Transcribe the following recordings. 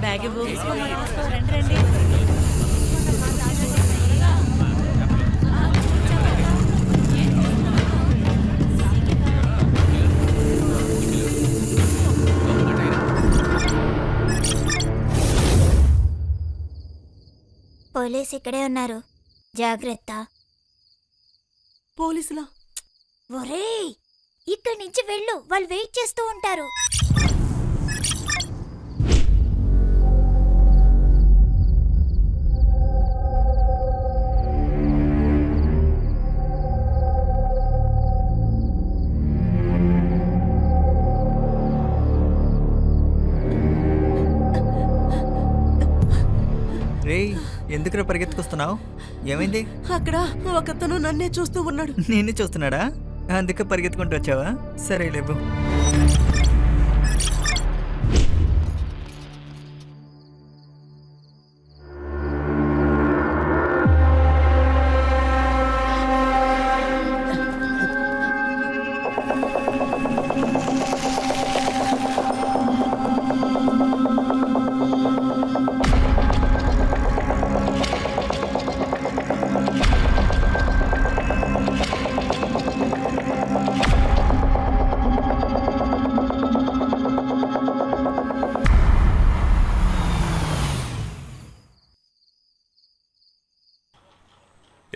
Bag ఇవ్వు. రండి, రండి. పోలీస్ ఇక్కడే ఉన్నారు జాగ్రత్త పోలీసులా? ఒరేయ్ ఇక్కడి నుంచి వెళ్ళు. వాళ్ళు వెయిట్ చేస్తూ ఉంటారు. రేయ్ ఎందుకురా పరిగెత్తుకొస్తున్నావు? ఏమైంది? అక్కడ ఒకతను నన్నే చూస్తూ ఉన్నాడు. నిన్ను చూస్తున్నాడా? అందుకే పరిగెత్తుకుంటూ వచ్చావా? సరే లేవు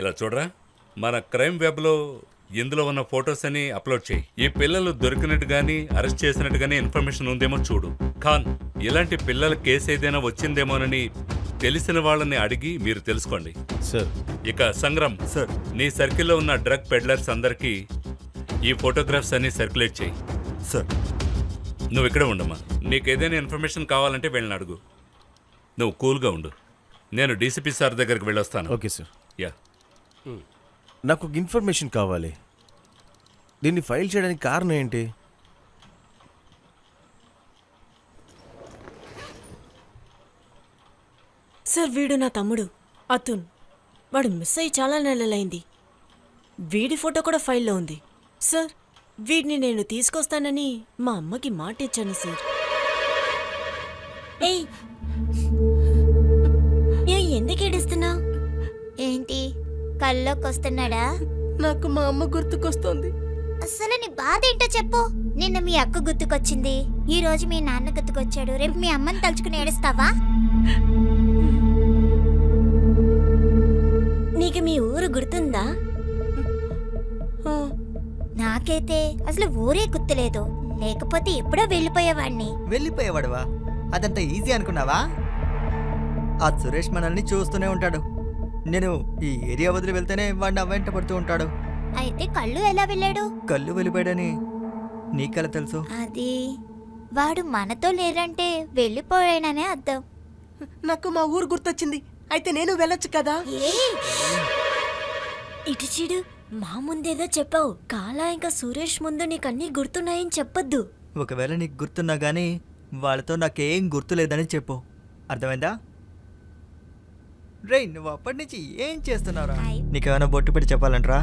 ఇలా చూడరా? మన క్రైమ్ వెబ్లో ఇందులో ఉన్న ఫొటోస్ అని అప్లోడ్ చేయి. ఈ పిల్లలు దొరికినట్టు గానీ అరెస్ట్ చేసినట్టు గానీ ఇన్ఫర్మేషన్ ఉందేమో చూడు. ఖాన్ ఇలాంటి పిల్లల కేసు ఏదైనా వచ్చిందేమోనని తెలిసిన వాళ్ళని అడిగి మీరు తెలుసుకోండి. సార్. ఇక సంగ్రామ్ సార్. నీ సర్కిల్లో ఉన్న డ్రగ్ పెడ్లర్స్ అందరికీ ఈ ఫోటోగ్రాఫ్స్ అన్ని సర్క్యులేట్ చేయి. సార్. నువ్వు ఇక్కడే ఉండమ్మా. నీకు ఏదైనా ఇన్ఫర్మేషన్ కావాలంటే వెళ్ళిన అడుగు. నువ్వు కూల్గా ఉండు. నేను డీసీపీ సార్ దగ్గరికి వెళ్ళొస్తాను. Okay sir. యా. నాకు ఒక ఇన్ఫర్మేషన్ కావాలి. దీన్ని ఫైల్ చేయడానికి కారణం ఏంటి? సార్ వీడు నా తమ్ముడు అతున్. వాడు మిస్ అయ్యి చాలా నెలలైంది. వీడి ఫోటో కూడా ఫైల్లో ఉంది. సార్ వీడిని నేను తీసుకొస్తానని మా అమ్మకి మాట ఇచ్చాను సార్. ఏయ్ కల్లోకి వస్తున్నాడా నాకు మా అమ్మ గుర్తుకొస్తోంది. అసలు నీ బాధ ఏంటో చెప్పు. నిన్న మీ అక్క గుర్తుకొచ్చింది. ఈ రోజు మీ నాన్న గుర్తుకొచ్చాడు. రేపు మీ అమ్మని తలుచుకుని ఏడుస్తావా? నీకు మీ ఊరు గుర్తుందా? నాకైతే అసలు ఊరే గుర్తులేదు. లేకపోతే ఎప్పుడో వెళ్ళిపోయేవాడిని. వెళ్ళిపోయేవాడువా? అదంత ఈజీ అనుకున్నావా? ఆ సురేష్ మనల్ని చూస్తూనే ఉంటాడు. నేను ఈ ఏరియా వదిలి వెళ్తేనే వాడిని అవ్వంట పడుతూ ఉంటాడు. అయితే కళ్ళు ఎలా వెళ్ళాడు? కళ్ళు వెళ్ళిపోయాడని నీకెలా తెలుసు? అది వాడు మనతో లేరంటే వెళ్ళిపోయాడనే అర్థం. నాకు మా ఊరు గుర్తొచ్చింది. అయితే నేను వెళ్ళొచ్చు కదా? ఇటు చూడు మా ముందేదో చెప్పావు. కాలా ఇంకా సురేష్ ముందు నీకన్నీ గుర్తున్నాయని చెప్పొద్దు. ఒకవేళ నీకు గుర్తున్నా కానీ వాళ్ళతో నాకేం గుర్తులేదని చెప్పు. అర్థమైందా? రే నువ్వు అప్పటి నుంచి ఏం చేస్తున్నావురా. నీకేమైనా బొట్టు పెట్టి చెప్పాలంటరా?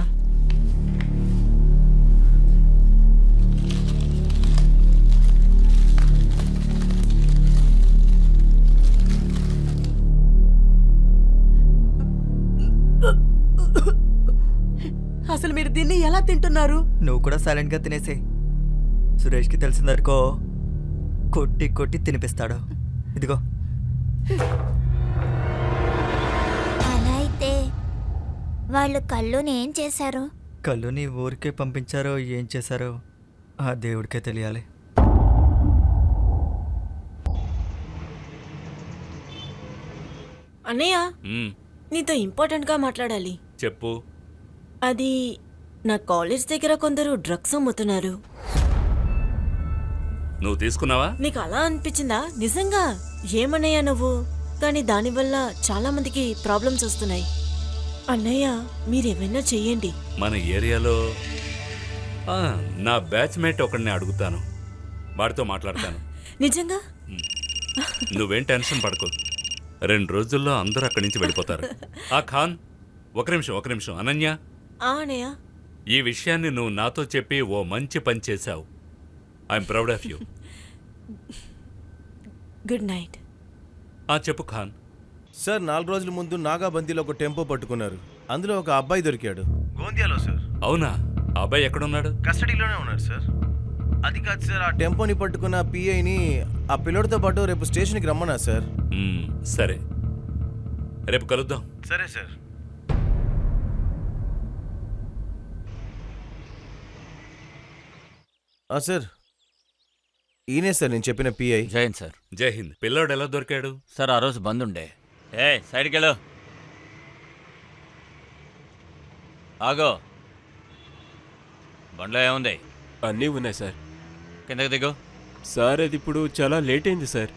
అసలు మీరు దీన్ని ఎలా తింటున్నారు? నువ్వు కూడా సైలెంట్గా తినేసే. సురేష్కి తెలిసిందనుకో కొట్టి కొట్టి తినిపిస్తాడు. ఇదిగో. వాళ్ళు కళ్ళుని ఏం చేశారు? కళ్ళుని ఊరికే పంపించారో ఏం చేశారో ఆ దేవుడికే తెలియాలి. అన్నయ్య మ్మ్, నీతో ఇంపార్టెంట్గా మాట్లాడాలి. చెప్పు. అది నా కాలేజ్ దగ్గర కొందరు డ్రగ్స్ అమ్ముతున్నారు. నువ్వు తీసుకున్నావా? నీకు అలా అనిపించిందా? నిజంగా? ఏమన్నయ్యా నువ్వు? కానీ దానివల్ల చాలా మందికి ప్రాబ్లమ్స్ వస్తున్నాయి. అన్నయ్య మీరేమైనా చెయ్యండి. మన ఏరియాలో ఆ, నా బ్యాచ్మేట్ ఒకడిని అడుగుతాను. వాడితో మాట్లాడతాను. నిజంగా? నువ్వేం టెన్షన్ పడకు. రెండు రోజుల్లో అందరూ అక్కడి నుంచి వెళ్ళిపోతారు. ఆ ఖాన్ ఒక నిమిషం ఒక నిమిషం. అనన్య ఆ అన్నయ్య. ఈ విషయాన్ని నువ్వు నాతో చెప్పి ఓ మంచి పని చేశావు. I'm proud of you. Good night. ఆ చెప్పు ఖాన్. సార్ నాలుగు రోజుల ముందు నాగాబందీలో ఒక టెంపో పట్టుకున్నారు. అందులో ఒక అబ్బాయి దొరికాడు. గోందియాలో సార్. అవునా? ఆ అబ్బాయి ఎక్కడున్నాడు? కస్టడీలోనే ఉన్నాడు సార్. అది కాదు సార్ ఆ టెంపోని పట్టుకున్న పిఐని ఆ పిల్లోడితో పాటు రేపు స్టేషన్కి రమ్మన్నా సార్. మ్మ్, సరే. రేపు కలుద్దాం. సరే సార్. ఆ, సార్. ఈయనే సార్ నేను చెప్పిన పిఐ. జయంత్ సార్. జై హింద్. పిల్లోడు ఎలా దొరికాడు? సార్ ఆ రోజు బంద్ ఉండే. ఏ సైడ్కి వెళ్ళు ఆగో. బండ్లో ఏముంది? అన్నీ ఉన్నాయి సార్. కిందకి దిగు. సార్ అది ఇప్పుడు చాలా లేట్ అయింది సార్.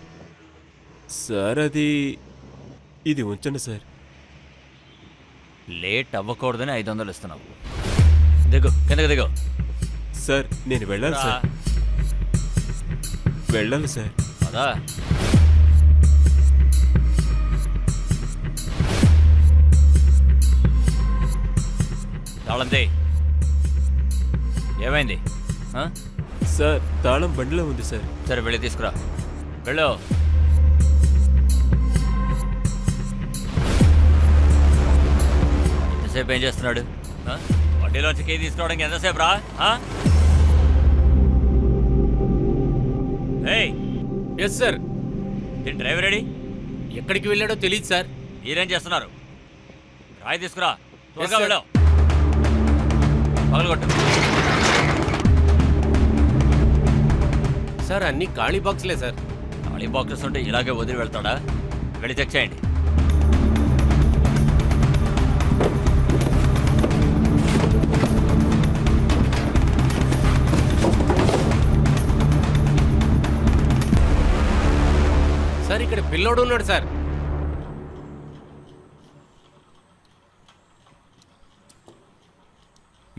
సార్ అది ఇది ఉంచండి సార్. లేట్ అవ్వకూడదని ఐదు వందలు ఇస్తున్నావు. దిగు కిందకి దిగు. సార్ నేను వెళ్ళాలి. సార్. వెళ్ళాలి సార్. అదా తాళంది ఏమైంది? సార్ తాళం బండిలో ఉంది సార్. సరే వెళ్ళి తీసుకురా. వెళ్ళు. ఎంతసేపు ఏం చేస్తున్నాడు? వడ్డీలోంచి కీ తీసుకోవడానికి ఎంతసేపు రా ఎస్ సార్ దీని డ్రైవర్ రెడీ? ఎక్కడికి వెళ్ళాడో తెలియదు సార్. మీరేం చేస్తున్నారు? రాయి తీసుకురా. త్వరగా sir. వెళ్ళు పగలగొట్టు సార్ అన్ని ఖాళీ బాక్స్లే సార్. ఖాళీ బాక్సెస్ ఉంటే ఇలాగే వదిలి వెళ్తాడా? వెళ్ళి చెక్ చేయండి. సార్ ఇక్కడ పిల్లోడు ఉన్నాడు సార్.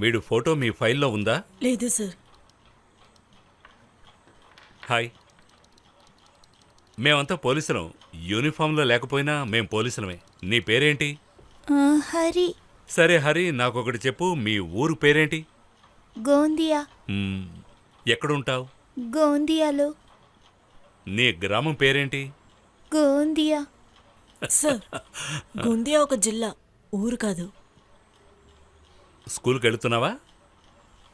వీడు ఫోటో మీ ఫైల్లో ఉందా? లేదు సార్. హాయ్. మేమంతా పోలీసులం. యూనిఫామ్లో లేకపోయినా మేం పోలీసులమే. నీ పేరేంటి? హరి. సరే హరి నాకొకటి చెప్పు. మీ ఊరు పేరేంటి? గోందియా. మ్మ్, ఎక్కడుంటావు? గోందియాలో. నీ గ్రామం పేరేంటి? గోందియా. సార్ గొందియా ఒక జిల్లా. ఊరు కాదు. స్కూల్కి వెళుతున్నావా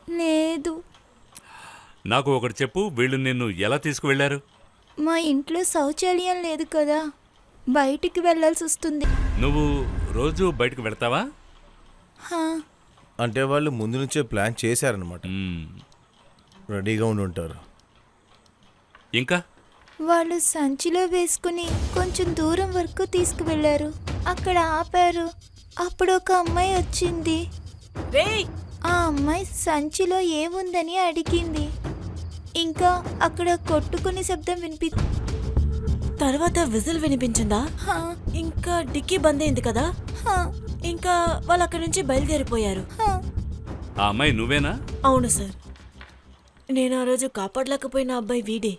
లేదు. నాకు ఒకటి చెప్పు వీళ్ళు నిన్ను ఎలా తీసుకువెళ్ళారు? మా ఇంట్లో శౌచాలయం లేదు కదా బయటికి వెళ్ళాల్సి వస్తుంది. నువ్వు రోజు బయటకు వెళ్తావా? హా, అంటే వాళ్ళు ముందు నుంచే ప్లాన్ చేశారనమాట రెడీగా ఉండి ఉంటారు. ఇంకా? వాళ్ళు సంచిలో వేసుకుని కొంచెం దూరం వరకు తీసుకువెళ్ళారు. అక్కడ ఆపారు. అప్పుడు ఒక అమ్మాయి వచ్చింది. రేయ్! ఆ అమ్మాయి సంచిలో ఏముందని అడిగింది. ఇంకా అక్కడ కొట్టుకునే శబ్దం వినిపి తర్వాత విజిల్ వినిపించిందా? హా, ఇంకా డిక్కీ బంద్ అయింది కదా? హా, ఇంకా వాళ్ళు అక్కడి నుంచి బయలుదేరిపోయారు. హా. ఆ అమ్మాయి నువ్వేనా? అవును సార్. నేను ఆ రోజు కాపాడలేకపోయిన అబ్బాయి వీడే.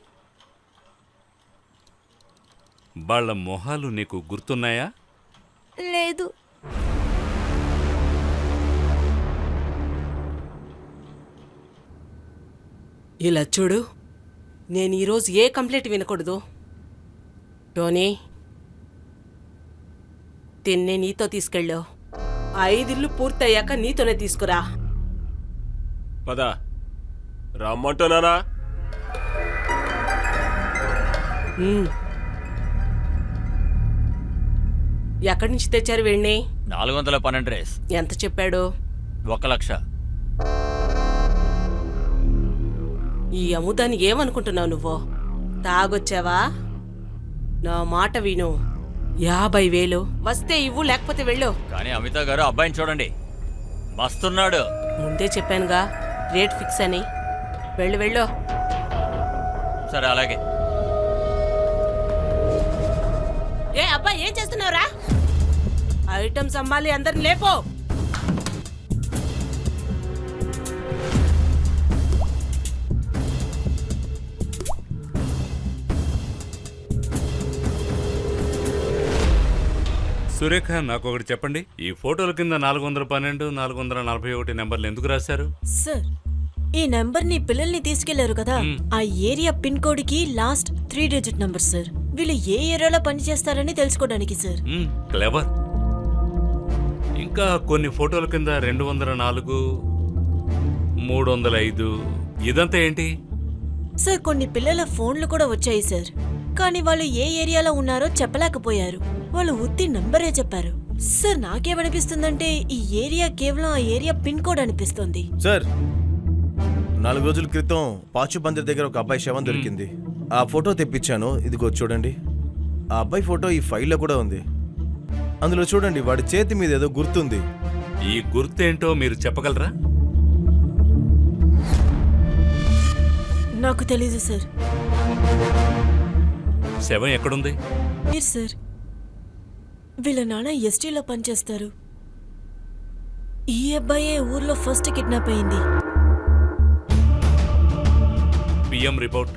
వాళ్ళ మొహాలు నీకు గుర్తున్నాయా? లేదు. ఇలా చూడు నేను ఈరోజు ఏ కంప్లైంట్ వినకూడదు. టోనీ తిన్నే నీతో తీసుకెళ్ళు. ఐదిల్లు పూర్తయ్యాక నీతోనే తీసుకురా. పద. రమ్మంటున్నానా. ఎక్కడి నుంచి తెచ్చారు వీణ్ణి? నాలుగు వందల పన్నెండు రేస్. ఎంత చెప్పాడు? ఒక లక్ష. ఈ అముదాన్ని ఏమనుకుంటున్నావు నువ్వు? తాగొచ్చావా? నా మాట విను. యాభై వేలు. వస్తే ఇవ్వు లేకపోతే వెళ్ళు. కానీ అమితా గారు అబ్బాయిని చూడండి. మస్తున్నాడు. ముందే చెప్పానుగా రేట్ ఫిక్స్ అని. వెళ్ళు వెళ్ళు. సరే అలాగే. ఏ అబ్బా ఏం చేస్తున్నావురా? ఐటమ్స్ అమ్మాలి అందరిని లేపో. సురేఖ నాకు ఒకటి చెప్పండి. ఈ ఫోటోల కింద నాలుగు వందల పన్నెండు నాలుగు వందల నలభై ఒకటి నెంబర్లు ఎందుకు రాశారు? సార్ ఈ నంబర్ని పిల్లల్ని తీసుకెళ్ళారు కదా. ఆ area pin కోడ్కి last three digit number sir. వీళ్ళు ఏ ఏరియాలో పనిచేస్తారని తెలుసుకోవడానికి సార్. క్లెవర్. ఇంకా కొన్ని ఫోటోల కింద రెండు వందల నాలుగు మూడు వందల ఐదు. ఇదంతా ఏంటి? సార్ కొన్ని పిల్లల ఫోన్లు కూడా వచ్చాయి సార్. కానీ వాళ్ళు ఏ ఏరియాలో ఉన్నారో చెప్పలేకపోయారు. వాళ్ళు ఉత్తి నంబరే చెప్పారు. సార్ నాకేమనిపిస్తుందంటే ఈ ఏరియా కేవలం ఆ ఏరియా పిన్ కోడ్ అనిపిస్తుంది. సార్ నాలుగు రోజుల క్రితం పాచుబందర్ దగ్గర ఒక అబ్బాయి శవం దొరికింది. ఆ ఫోటో తెప్పించాను. ఇదిగో చూడండి. ఆ అబ్బాయి ఫోటో ఈ ఫైల్లో కూడా ఉంది. అందులో చూడండి వాడి చేతి మీద ఏదో గుర్తుంది. ఈ గుర్తేంటో మీరు చెప్పగలరా? నాకు తెలీదు సార్. శవం ఎక్కడుంది? మీరు సార్. వీళ్ళ నాన్న ఎస్టీలో పనిచేస్తారు. ఈ అబ్బాయే ఊర్లో ఫస్ట్ కిడ్నాప్ అయింది. PM report.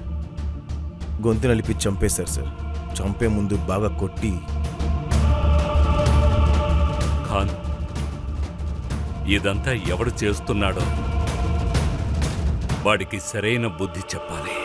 గొంతు నలిపి చంపేశారు సార్. చంపే ముందు బాగా కొట్టి. ఖాన్ ఇదంతా ఎవడు చేస్తున్నాడో వాడికి సరైన బుద్ధి చెప్పాలి.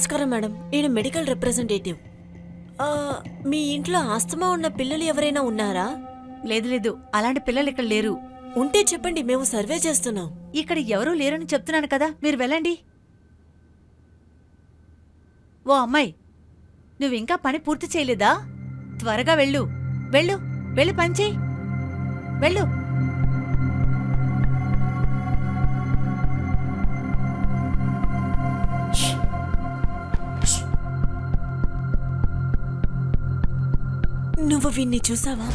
నమస్కారం మేడం. నేను మెడికల్ రిప్రజెంటేటివ్. మీ ఇంట్లో ఆస్తమా ఉన్న పిల్లలు ఎవరైనా ఉన్నారా? లేదు లేదు. అలాంటి పిల్లలు ఇక్కడ లేరు. ఉంటే చెప్పండి మేము సర్వే చేస్తున్నాం. ఇక్కడ ఎవరూ లేరని చెప్తున్నాను కదా మీరు వెళ్ళండి. ఓ అమ్మాయి నువ్వింకా పని పూర్తి చేయలేదా? త్వరగా వెళ్ళు. వెళ్ళు వెళ్ళి పని చెయ్యి వెళ్ళు. నువ్వు వీన్ని చూసావా?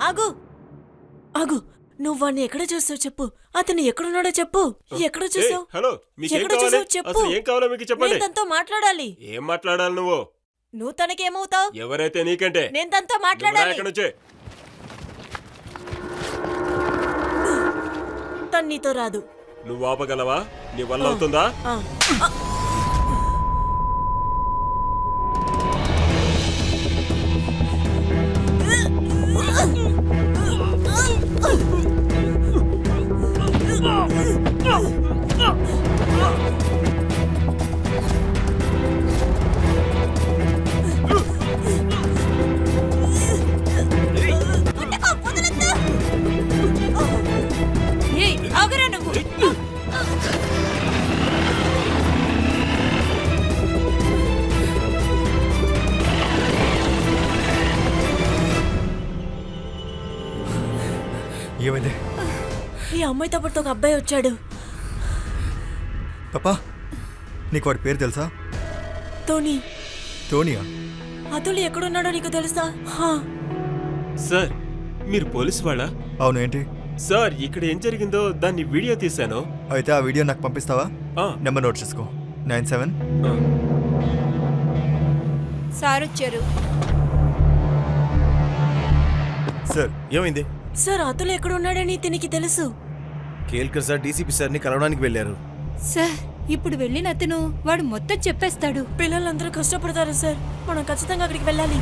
ఆగు! ఆగు! నువ్వు వాడిని ఎక్కడ చూసావు చెప్పు? అతను ఎక్కడున్నాడో చెప్పు. ఎక్కడ చూసావు? హలో ఎక్కడ చూసావు చెప్పు? ఏం కావాలో మీకు చెప్పండి. తనతో మాట్లాడాలి. ఏం మాట్లాడాలి నువ్వు? నువ్వు తనకేమవుతావు? ఎవరైతే నీకంటే నేను తనతో మాట్లాడాలి. తను నీతో రాదు. నువ్వు ఆపగలవా? నీ వల్ల అవుతుందా? అమ్మాయితో పాటు ఒక అబ్బాయి వచ్చాడు. పాపా నీకు వాడి పేరు తెలుసా? తోని. టోనియా అతులు ఎక్కడున్నాడో నీకు తెలుసా? హా. సార్ మీరు పోలీస్ వాళ్ళా? అవును ఏంటి? సార్ ఇక్కడ ఏం జరిగిందో దాన్ని వీడియో తీశాను. అయితే ఆ వీడియో నాకు పంపిస్తావా? ఆ, నెంబర్ నోట్ చేసుకో. Nine seven. ఆ. సార్ వచ్చారు. సార్ ఏమైంది? సార్ అతులు ఎక్కడున్నాడని తినికి తెలుసు. కేల్కర్ సార్ డీసీపీ సార్ని కలవడానికి వెళ్ళారు. సార్ ఇప్పుడు వెళ్ళిన అతను వాడు మొత్తం చెప్పేస్తాడు. పిల్లలందరూ కష్టపడతారు సార్. మనం ఖచ్చితంగా అక్కడికి వెళ్ళాలి.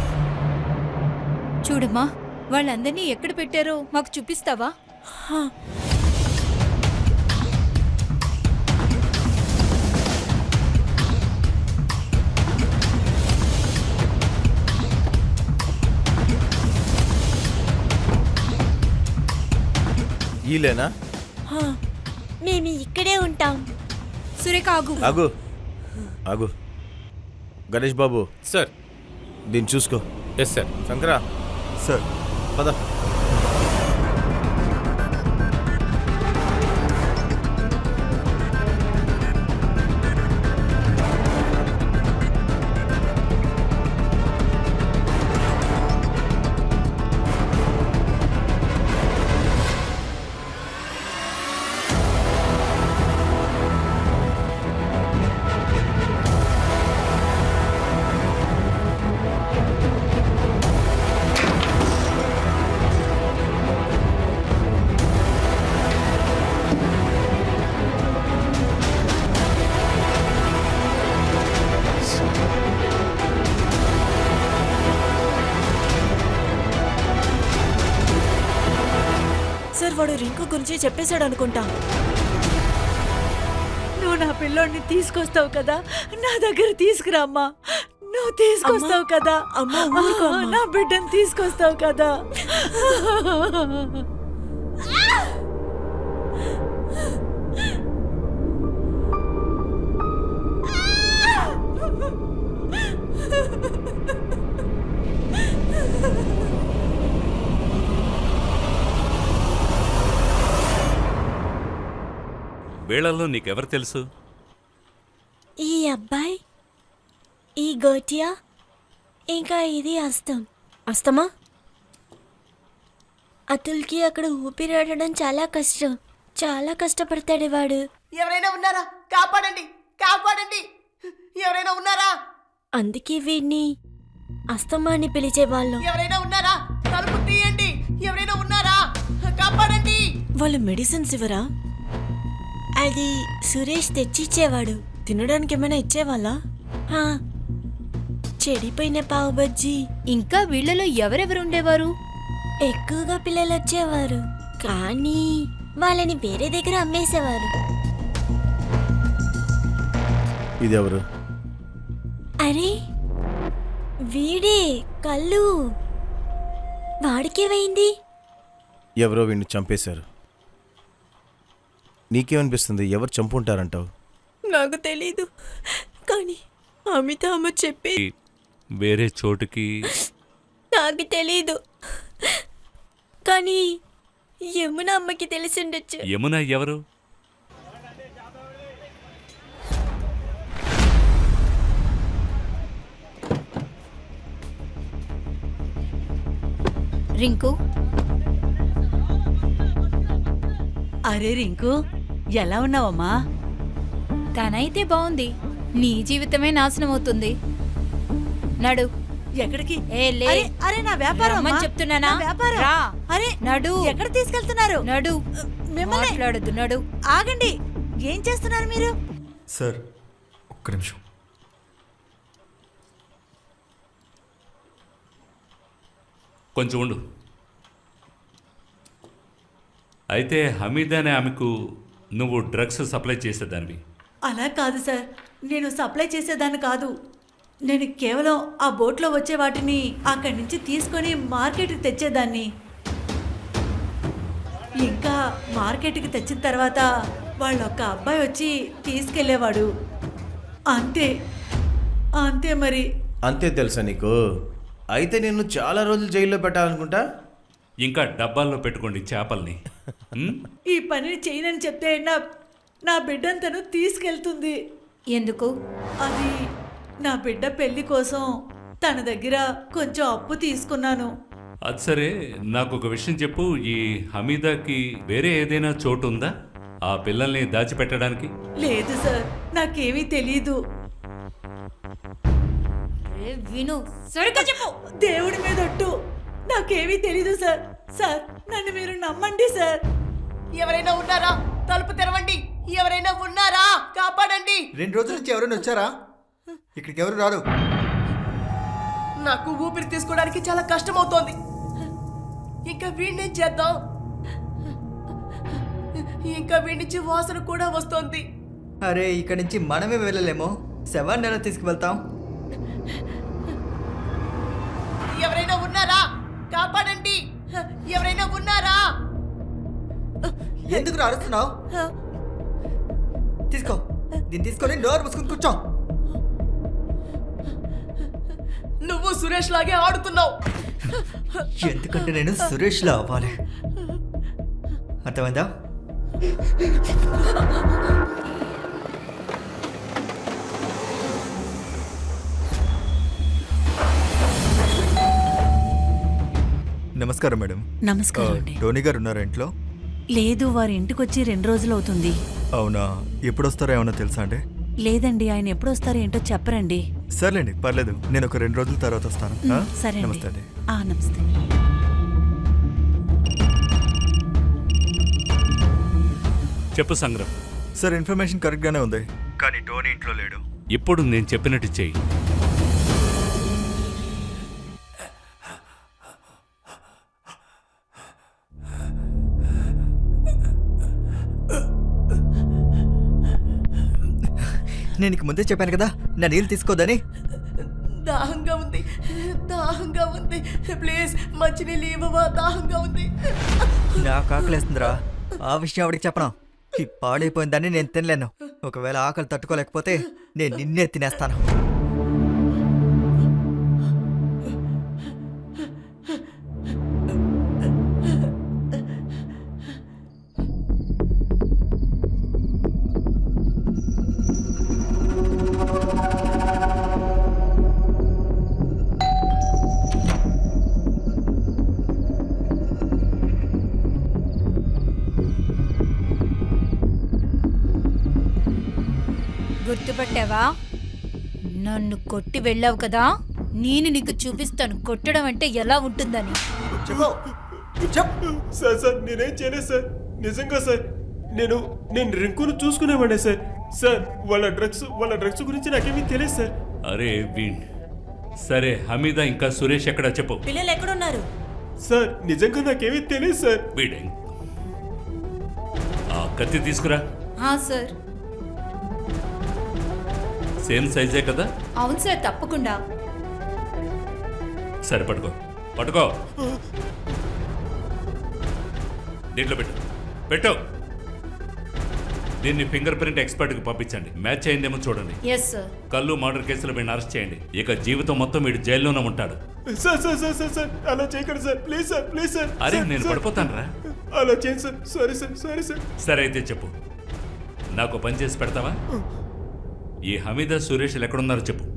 చూడమ్మా వాళ్ళందరినీ ఎక్కడ పెట్టారో మాకు చూపిస్తావా? హా. ఈలేనా. మేము ఇక్కడే ఉంటాం. సురేఖ ఆగు ఆగు. ఆగు. గణేష్ బాబు. సార్. దీన్ని చూసుకో. Yes sir. శంకరా. సార్. పద. వాడు రింకు గురించి చెప్పేశాడు అనుకుంటా నువ్వు నా పిల్లోడిని తీసుకొస్తావు కదా? నా దగ్గర తీసుకురామ్మా నువ్వు తీసుకొస్తావు కదా? అమ్మా. నా బిడ్డను తీసుకొస్తావు కదా? వీళ్ళల్లో నీకెవరు తెలుసు? ఈ అబ్బాయి ఈ గోటియా ఇంకా ఇది అస్తం. అస్తమా? అతుల్కి అక్కడ ఊపిరాడడం చాలా కష్టం. చాలా కష్టపడతాడు వాడు. ఎవరైనా ఉన్నారా? కాపాడండి! కాపాడండి! ఎవరైనా ఉన్నారా? అందుకే వీడిని అస్తమా అని పిలిచేవాళ్ళం. ఎవరైనా ఉన్నారా? తలుపు తీయండి! ఎవరైనా ఉన్నారా? కాపాడండి! వాళ్ళు మెడిసిన్స్ ఇవ్వరా? అది సురేష్ తెచ్చిచ్చేవాడు. తినడానికి ఏమైనా ఇచ్చేవాళ్ళా చెడిపోయిన పావు బజ్జీ. ఇంకా వీళ్ళలో ఎవరెవరు ఉండేవారు? ఎక్కువగా పిల్లలు వచ్చేవారు కానీ వాళ్ళని వేరే దగ్గర అమ్మేసేవారు. ఇది ఎవరు అరే వీడే కళ్ళు వాడికేమైంది? ఎవరో వీడిని చంపేశారు. నీకేమనిపిస్తుంది? ఎవరు చంపుంటారంటావు? నాకు తెలీదు. కానీ అమిత అమ్మ చెప్పి వేరే చోటుకి నాకు తెలీదు. కానీ యమున అమ్మకి తెలిసిండొచ్చు యమున ఎవరు? రింకు అరే రింకు ఎలా ఉన్నావమ్మా? తనైతే బాగుంది నీ జీవితమే నాశనం అవుతుంది. నడు. ఎక్కడికి? ఏ లే. అరే అరే నా వ్యాపారం రమ్మని అమ్మా. చెప్తున్నానా? నా వ్యాపారం. రా. అరే నడు. ఎక్కడ తీసుకెళ్తున్నారు? నడు. మిమ్మల్ని మాట్లాడొద్దు నడు. ఆగండి. ఏం చేస్తున్నారు మీరు? సార్ ఒక్క నిమిషం. కొంచెం ఉండు. అయితే హమీద్ అనే ఆమెకు నువ్వు డ్రగ్స్ సప్లై చేసేదానివి. అలా కాదు సార్. నేను సప్లై చేసేదాన్ని కాదు. నేను కేవలం ఆ బోట్లో వచ్చే వాటిని అక్కడి నుంచి తీసుకొని మార్కెట్కి తెచ్చేదాన్ని. ఇంకా మార్కెట్కి తెచ్చిన తర్వాత వాళ్ళ ఒక అబ్బాయి వచ్చి తీసుకెళ్ళేవాడు. అంతే. అంతే మరి. అంతే తెలుసా నీకు? అయితే నిన్ను చాలా రోజులు జైల్లో పెట్టాలనుకుంటా? ఇంకా డబ్బాల్లో పెట్టుకోండి చేపల్ని? ఈ పనిని చేయనని చెప్తే నా నా బిడ్డను తను తీసుకెళ్తుంది. ఎందుకు? అది నా బిడ్డ పెళ్ళి కోసం తన దగ్గర కొంచెం అప్పు తీసుకున్నాను. అది సరే నాకు ఒక విషయం చెప్పు. ఈ హమీదాకి వేరే ఏదైనా చోటు ఉందా ఆ పిల్లల్ని దాచిపెట్టడానికి? లేదు సార్ నాకేమీ తెలీదు. విను సరిగ్గా చెప్పు. దేవుడి మీద ఒట్టు. నాకేమీ తెలీదు సార్. సార్ నన్ను మీరు నమ్మండి సార్. ఎవరైనా ఉన్నారా? తలుపు తెరవండి. ఎవరైనా ఉన్నారా? కాపాడండి. రెండు రోజుల నుంచి ఎవరైనా వచ్చారా? ఇక్కడికి ఎవరు రారు? నాకు ఊపిరి తీసుకోవడానికి చాలా కష్టం అవుతోంది ఇంకా వీడిని చేద్దాం. ఇంకా వీడి నుంచి వాసన కూడా వస్తోంది. అరే ఇక్కడి నుంచి మనమే వెళ్ళలేమో. శవాన్ని ఎలా తీసుకువెళ్తాం? ఎవరైనా ఉన్నారా? కాపాడండి. ఎవరైనా ఉన్నారా? ఎందుకు అరుస్తున్నావు? తీసుకో. దీన్ని తీసుకొని డోర్ మూసుకుని కూర్చో. నువ్వు సురేష్ లాగే ఆడుతున్నావు. ఎందుకంటే నేను సురేష్లా అవ్వాలి. అర్థమైందా? నమస్కారం మేడం. నమస్కారం అండి. టోనీ గారు ఉన్నారా ఇంట్లో? లేదు వారి ఇంటికి వచ్చి రెండు రోజులు అవుతుంది అవునా? ఎప్పుడు వస్తారో ఏమన్నా తెలుసా అండి? లేదండి ఆయన ఎప్పుడు వస్తారో ఏంటో చెప్పరండి. సర్లేండి పర్లేదు. నేను ఒక రెండు రోజుల తర్వాత వస్తాను. ఆ? సరే నమస్తే అండి. ఆ నమస్తే. చెప్పు సంగ్రం సార్ ఇన్ఫర్మేషన్ కరెక్ట్గానే ఉంది. కానీ టోనీ ఇంట్లో లేడు. ఇప్పుడు నేను చెప్పినట్టు చెయ్యి. నేను ఇంక ముందే చెప్పాను కదా నా నీళ్ళు తీసుకోదని. దాహంగా ఉంది దాహంగా ఉంది. ప్లీజ్ మంచినీళ్ళు ఇవ్వవా దాహంగా ఉంది. నాకు ఆకలేస్తుందిరా. ఆ విషయం ఆవిడకి చెప్పను. ఈ పాడైపోయిందని నేను తినలేను. ఒకవేళ ఆకలి తట్టుకోలేకపోతే నేను నిన్నే తినేస్తాను. కొట్టి వెళ్ళావు కదా? నేను నీకు చూపిస్తాను. కొట్టడం అంటే ఎలా ఉంటుందని. సార్ సార్ నేనేం చేయలేదు సార్. నిజంగా సార్ నేను నేను రింకును చూసుకునేవాడే సార్. సార్ వాళ్ళ డ్రగ్స్ వాళ్ళ డ్రగ్స్ గురించి నాకేమీ తెలియదు సార్. అరే వీణ్. సరే హమీదా ఇంకా సురేష్ ఎక్కడ చెప్పు. పిల్లలు ఎక్కడున్నారు? సార్ నిజంగా నాకేమీ తెలియదు సార్. వీడే? ఆ కత్తి తీసుకురా. ఆ సార్. సేమ్ సైజే కదా? అవును సార్ తప్పకుండా. సరే పట్టుకో. పట్టుకో. దీంట్లో పెట్టు. పెట్టు. దీన్ని ఫింగర్ ప్రింట్ ఎక్స్పర్ట్కి పంపించండి. మ్యాచ్ అయిందేమో చూడండి. ఎస్ సార్ కళ్ళు మర్డర్ కేసులో వీడిని అరెస్ట్ చేయండి. ఇక జీవితం మొత్తం వీడు జైల్లోనే ఉంటాడు. Sir sir sir sir sir అలా చేయకండి sir. Please sir please sir. అరే నేను. పడిపోతాను రా అలా చేయండి sir. Sorry sir sorry sir. సరే అయితే చెప్పు. నాకు పని చేసి పెడతావా? ఈ హమీద సురేష్ ఎక్కడున్నారో చెప్పు.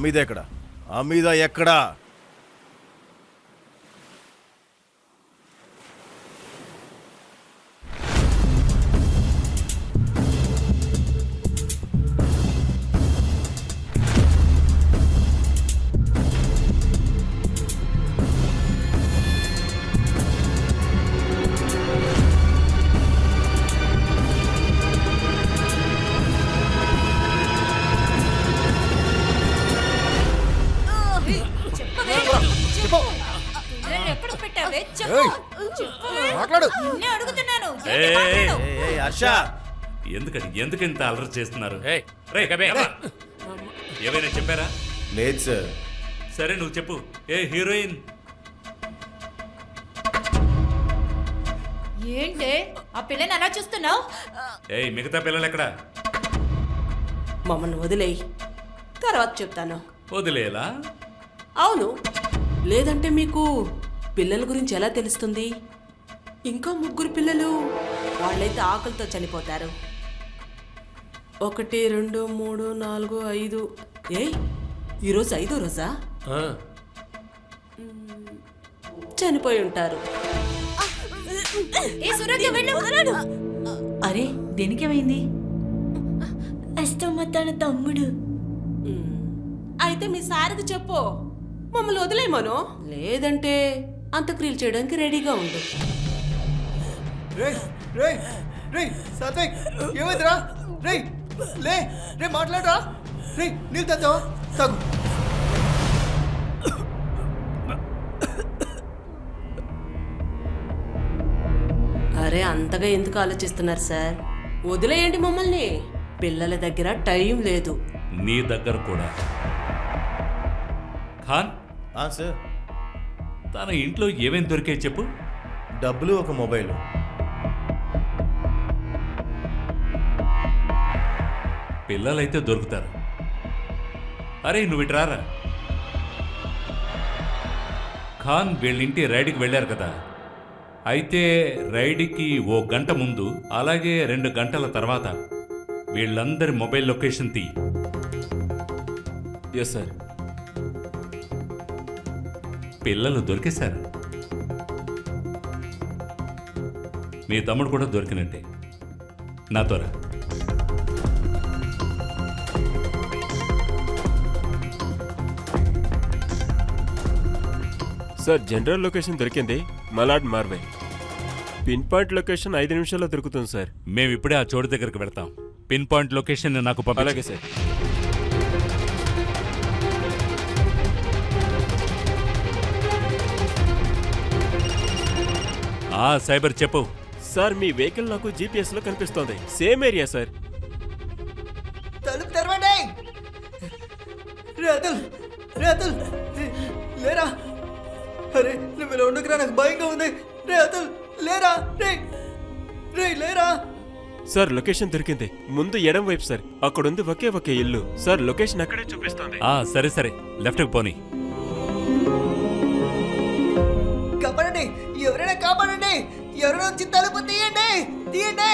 అమీద ఎక్కడ? అమీద ఎక్కడా? అడుగుతున్నాను. మాట్లాడు? ఏయ్, ఏయ్, హర్ష ఎందుకని ఎందుకు ఇంత అలర్ట్ చేస్తున్నారు? ఏమైనా చెప్పారా? లేదు సార్. సరే నువ్వు చెప్పు. ఏ హీరోయిన్? ఏంటే? ఆ పిల్లని అలా చూస్తున్నావు? ఏయ్ మిగతా పిల్లలు ఎక్కడ? మమ్మల్ని వదిలేయి. తర్వాత చెప్తాను. వదిలేలా? అవును. లేదంటే మీకు పిల్లల గురించి ఎలా తెలుస్తుంది? ఇంకా ముగ్గురు పిల్లలు వాళ్ళైతే ఆకలితో చనిపోతారు. ఒకటి రెండు మూడు నాలుగు ఐదు. ఏ? ఈరోజు ఐదో రోజా? ఆ, చనిపోయి ఉంటారు. అరే దేనికేమైంది? అష్టమ్మ తన తమ్ముడు. మ్మ్. అయితే మీ సార్కి చెప్పు. మమ్మల్ని వదిలేమను లేదంటే అంత్యక్రియలు చేయడానికి రెడీగా ఉండు. రే రే రే సాత్విక్ ఏమైందిరా? రే లే రే మాట్లాడరా? రే నీళ్ళు తాగుతావా తాగు. అరే అంతగా ఎందుకు ఆలోచిస్తున్నారు సార్? వదిలేయండి మమ్మల్ని. పిల్లల దగ్గర టైం లేదు. నీ దగ్గర కూడా. ఖాన్? సార్. తన ఇంట్లో ఏమేం దొరికాయి చెప్పు? డబ్బులు ఒక మొబైల్. పిల్లలైతే దొరుకుతారు. అరే నువ్వు ఇటు రారా? ఖాన్ వీళ్ళింటి రైడ్కి వెళ్ళారు కదా. అయితే రైడ్కి ఓ గంట ముందు అలాగే రెండు గంటల తర్వాత వీళ్ళందరి మొబైల్ లొకేషన్ తీ ఎస్ సార్ పిల్లలు దొరికేశారు. మీ తమ్ముడు కూడా దొరికినట్టే. నాతో రా సార్ జనరల్ లొకేషన్ దొరికింది Malad Marve. Pin point location ఐదు నిమిషాల్లో దొరుకుతుంది సార్. మేము ఇప్పుడే ఆ చోటు దగ్గరికి వెళ్తాం. పిన్ పాయింట్ లొకేషన్ నాకు. అలాగే సార్. ఆ సైబర్ చెప్పు. సార్ మీ వెహికల్ నాకు జీపీఎస్లో కనిపిస్తోంది. Same area sir. తలుపు తెరవండి. రే అతుల్ రే అతుల్ రే, లేరా? అరే నువ్వు ఇలా ఉండకురా నాకు భయంగా ఉంది. రే అతుల్ లేరా? రే రే లేరా? సార్ లొకేషన్ దొరికింది. ముందు ఎడం వైపు సార్. అక్కడ ఉంది ఒకే ఒకే ఇల్లు. సార్ లొకేషన్ అక్కడే చూపిస్తోంది. ఆ సరే సరే. లెఫ్ట్కి పోనీ. ఎవరు వచ్చి తలుపు తీయండి తీయండి.